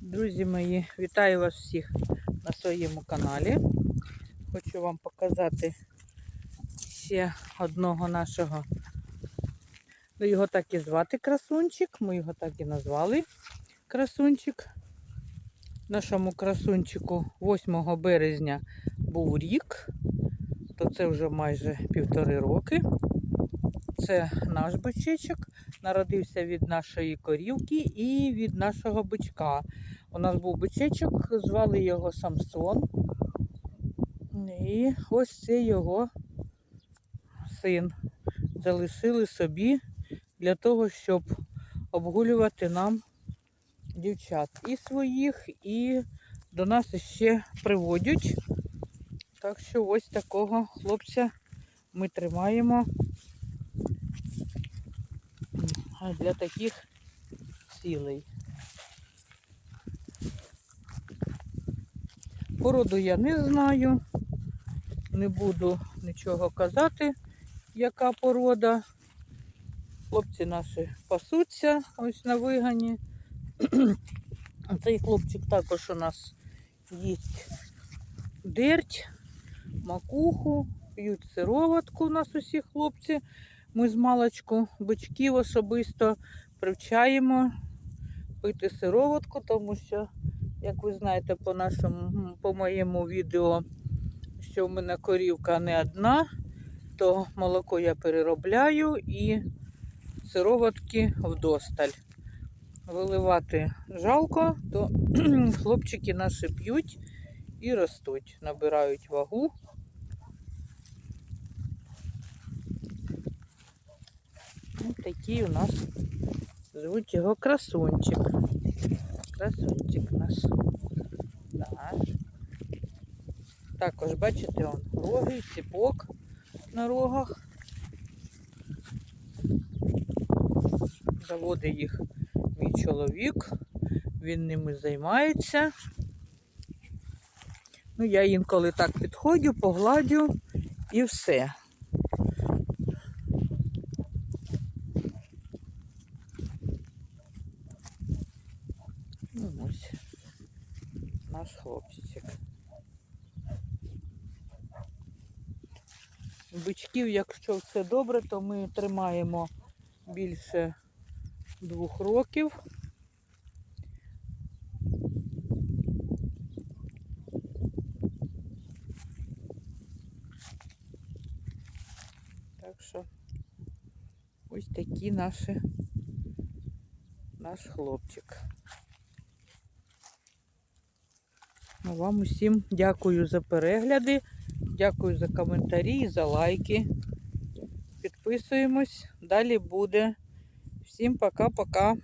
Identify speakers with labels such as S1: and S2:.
S1: Друзі мої, вітаю вас всіх на своєму каналі. Хочу вам показати ще одного нашого. Ну, його так і звати красунчик. Ми його так і назвали красунчик. Нашому красунчику 8 березня був рік, то це вже майже півтори роки. Це наш бичечок. Народився від нашої корівки і від нашого бичка. У нас був бичечок, звали його Самсон. І ось це його син. Залишили собі для того, щоб обгулювати нам дівчат і своїх, і до нас ще приводять. Так що ось такого хлопця ми тримаємо для таких цілей. Породу я не знаю, не буду нічого казати, яка порода. Хлопці наші пасуться ось на вигані. Цей хлопчик також у нас їсть дерть, макуху, п'ють сироватку у нас усі хлопці. Ми з малочку бичків особисто привчаємо пити сироватку, тому що, як ви знаєте, по нашому, по моєму відео, що в мене корівка не одна, то молоко я переробляю і сироватки вдосталь. Виливати жалко, то хлопчики наші п'ють і ростуть, набирають вагу. Ось такий у нас звуть його красунчик. Красунчик наш. Так. Також, бачите, он роги, ціпок на рогах. Заводить їх мій чоловік, він ними займається. Ну, я інколи так підходжу, погладю і все. Ну, ось наш хлопчик. Бичків, якщо все добре, то ми тримаємо більше двох років. Так що ось такі наші наш хлопчик. Ну, вам усім дякую за перегляди, дякую за коментарі за лайки. Підписуємось, далі буде. Всім пока-пока.